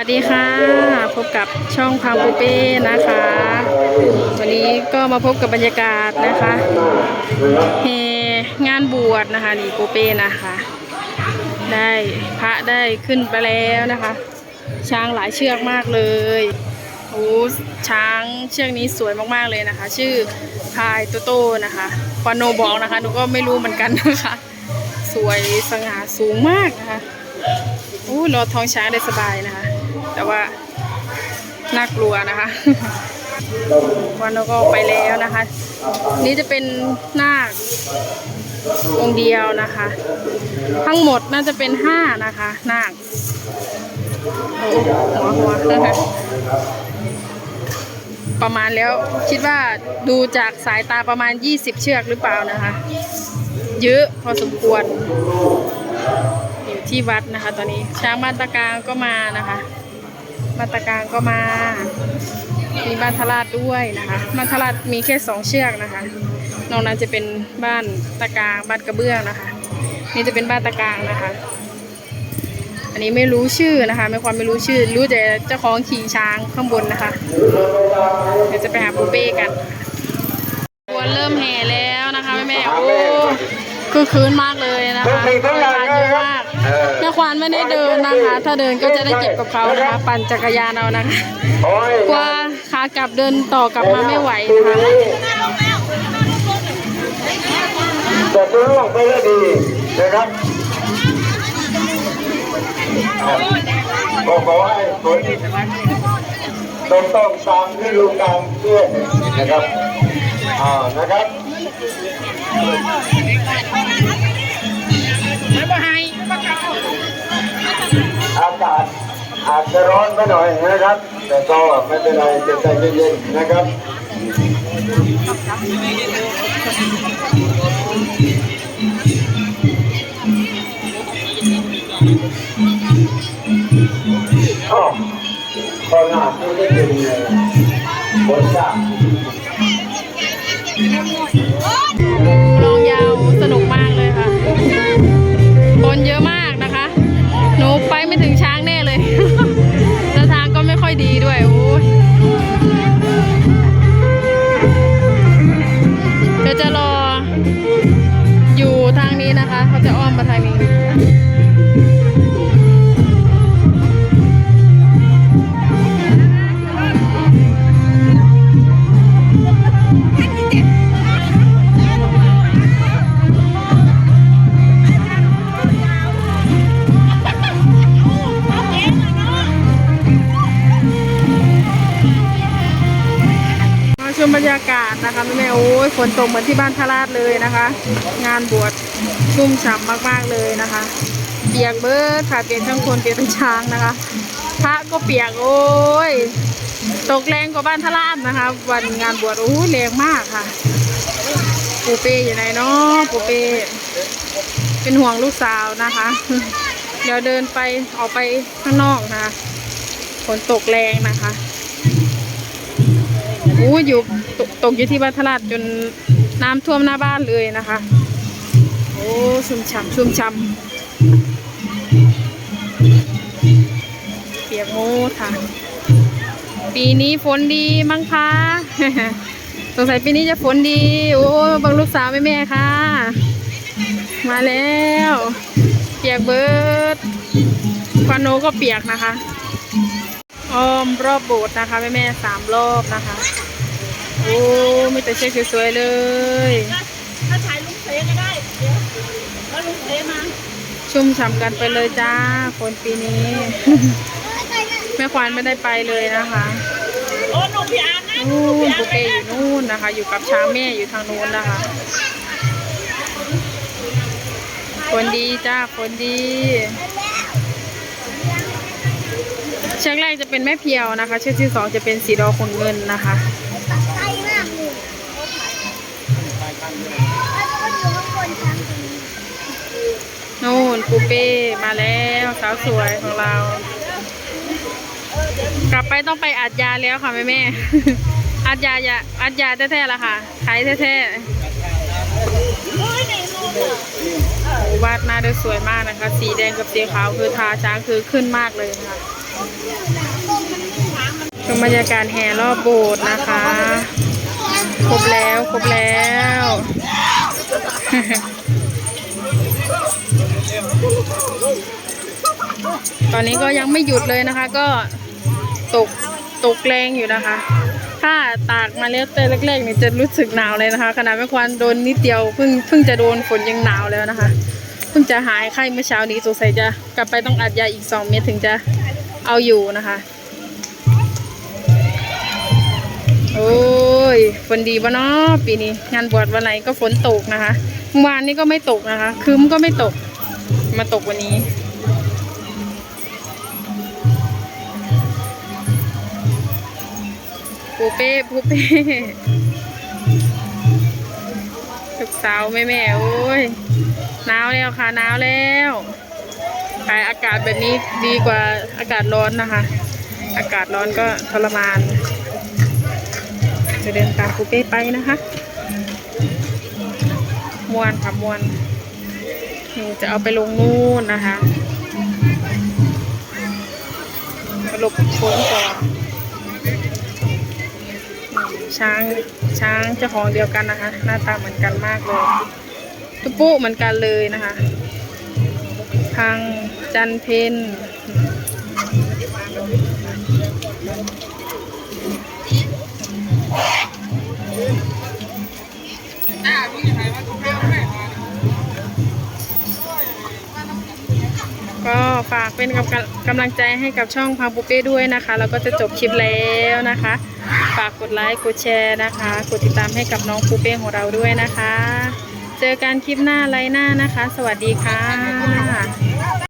วัสดีค่ะ พบกับช่องพาวปูเป้นะคะ วันนี้ก็มาพบกับบรรยากาศนะคะเฮงานบวชนะคะนี่ปูเป้นะคะ ได้พระได้ขึ้นไปแล้วนะคะ ช้างหลายเชือกมากเลยโอ้ช้างเชือกนี้สวยมากๆเลยนะคะ ชื่อพายโตโต้นะคะปอนโนบอกนะคะหนูก็ไม่รู้เหมือนกันนะคะ สวยสง่าสูงมากนะคะอู้รอท้องช้างได้สบายนะคะ แต่ว่าน่ากลัวนะคะวันเราก็ไปแล้วนะคะ นี่จะเป็นนาคองค์เดียวนะคะ ทั้งหมดน่าจะเป็นห้านะคะนาคโอ้หัวหัวนะคะประมาณแล้วคิดว่าดูจากสายตาประมาณ 20 เชือกหรือเปล่านะคะ เยอะพอสมควร อยู่ที่วัดนะคะ ตอนนี้ช้างมาตรกลางก็มานะคะ มาตรกางก็มา มีบ้านทราดด้วยนะคะบ้านทราดมีแค่สองเชือกนะคะนอกนั้นจะเป็นบ้านตะกางบ้านกระเบื้องนะคะ นี่จะเป็นบ้านตะกางนะคะ อันนี้ไม่รู้ชื่อนะคะไม่ความไม่รู้ชื่อ รู้แต่เจ้าของขี่ช้างข้างบนนะคะ เดี๋ยวจะไปหาปูเป้กันบวนเริ่มแห่แล้วนะคะแม่แม่โอ้คือคืนมากเลยนะคะ ควานไม่ได้เดินนะคะ ถ้าเดินก็จะได้เก็บกับเขานะคะ ปั่นจักรยานเอานะคะกว่าขากลับเดินต่อกลับมาไม่ไหวนะคะจะซื้อลงไปแล้วดีนะครับบอกว่าให้ผลต้องต้องตามที่ลูกตามเพื่อนนะครับอ่านะครับ อาจจะร้อนไปหน่อยนะครับ แต่ก็ไม่เป็นไรจะใจเย็นๆนะครับอ๋อตอนหน้าที่ได้เป็นบทสร้าง บรรยากาศนะคะแม่โอ้ยฝนตกเหมือนที่บ้านทาราชเลยนะคะ งานบวชชุ่มฉ่ำมากๆเลยนะคะ เปียกเบิร์ดค่ะเปียกทั้งคนเปียกทั้งช้างนะคะพระก็เปียกโอ้ยตกแรงกว่าบ้านทาราชนะคะ วันงานบวชโอ้ยแรงมากค่ะ ปูเป้อยู่ไหนเนาะปูเป้เป็นห่วงลูกสาวนะคะ เดี๋ยวเดินไปออกไปข้างนอกนะคะฝนตกแรงนะคะ อ้ยอยู่ตกตกอยู่ที่บ้านทลาดจนน้ำท่วมหน้าบ้านเลยนะคะ โอ้ชุ่มฉ่ำชุ่มฉ่ำเปียกโมดค่ะ ปีนี้ฝนดีมั้งคะสงสัยปีนี้จะฝนดี โอ้บังลูกสาวแม่แม่ๆค่ะ มาแล้ว เปียกเบิร์ดควานโนก็เปียกนะคะ อ้อมรอบโบสถ์นะคะแม่แม่ๆสามรอบนะคะ โอ้มีแต่เชือกสวยๆเลย ถ้าถ่ายลุงเสก็ได้ เดี๋ยวแล้วลุงเสมา ชุ่มฉ่ำกันไปเลยจ้า คนปีนี้ แม่ควานไม่ได้ไปเลยนะคะโอ้หนุ่มพี่อาร์ตนะนู่นปุเป้อยู่นู่นนะคะ อยู่กับช้างแม่อยู่ทางนู้นนะคะ คนดีจ้า คนดีเชือกแรกจะเป็นแม่เพียวนะคะเชือกที่สองจะเป็นสีดอคนเงินนะคะ นู่นปูเป้มาแล้วสาวสวยของเรา กลับไปต้องไปอัดยาแล้วค่ะแม่แม่อัดยาอย่าอัดยาแท้ๆละค่ะขายแท้ๆวาดหน้าได้สวยมากนะคะ สีแดงกับสีขาวคือทาช้างคือขึ้นมากเลยค่ะบรรยากาศแห่รอบโบสถ์นะคะ ครบแล้วครบแล้ว ตอนนี้ก็ยังไม่หยุดเลยนะคะ ก็ตกตกแรงอยู่นะคะ ถ้าตากมาแล้วแต่แรกๆนี่จะรู้สึกหนาวเลยนะคะขนาดแม่ควานโดนนิดเดียวเพิ่งเพิ่งจะโดนฝนยังหนาวแล้วนะคะเพิ่งจะหายไข้เมื่อเช้านี้สงสัยจะกลับไปต้องอัดยาอีกสองเม็ดถึงจะเอาอยู่นะคะ โอ้ยฝนดีปะเนาะปีนี้ งานบวชวันไหนก็ฝนตกนะคะเมื่อวานนี้ก็ไม่ตกนะคะ คืมก็ไม่ตกมาตกวันนี้ ปูเป้ปูเป้ลูกสาวแม่แม่ๆโอ้ยหนาวแล้วค่ะหนาวแล้วขายอากาศแบบนี้ดีกว่าอากาศร้อนนะคะ อากาศร้อนก็ทรมาน จะเดินตามปูเป้ไปนะคะมวนค่ะมวนจะเอาไปลงนู่นนะคะหลบโค้งก่อน ช้างช้างเจ้าของเดียวกันนะคะ หน้าตาเหมือนกันมากเลยตุ๊ปุ๊เหมือนกันเลยนะคะทางจันเพนากเป็นกำกำลังใจให้กับช่องพังปุเป้ด้วยนะคะ แล้วก็จะจบคลิปแล้วนะคะ ฝากกดไลค์กดแชร์นะคะ กดติดตามให้กับน้องปูเป้ของเราด้วยนะคะ เจอกันคลิปหน้าไลน์หน้านะคะ สวัสดีค่ะ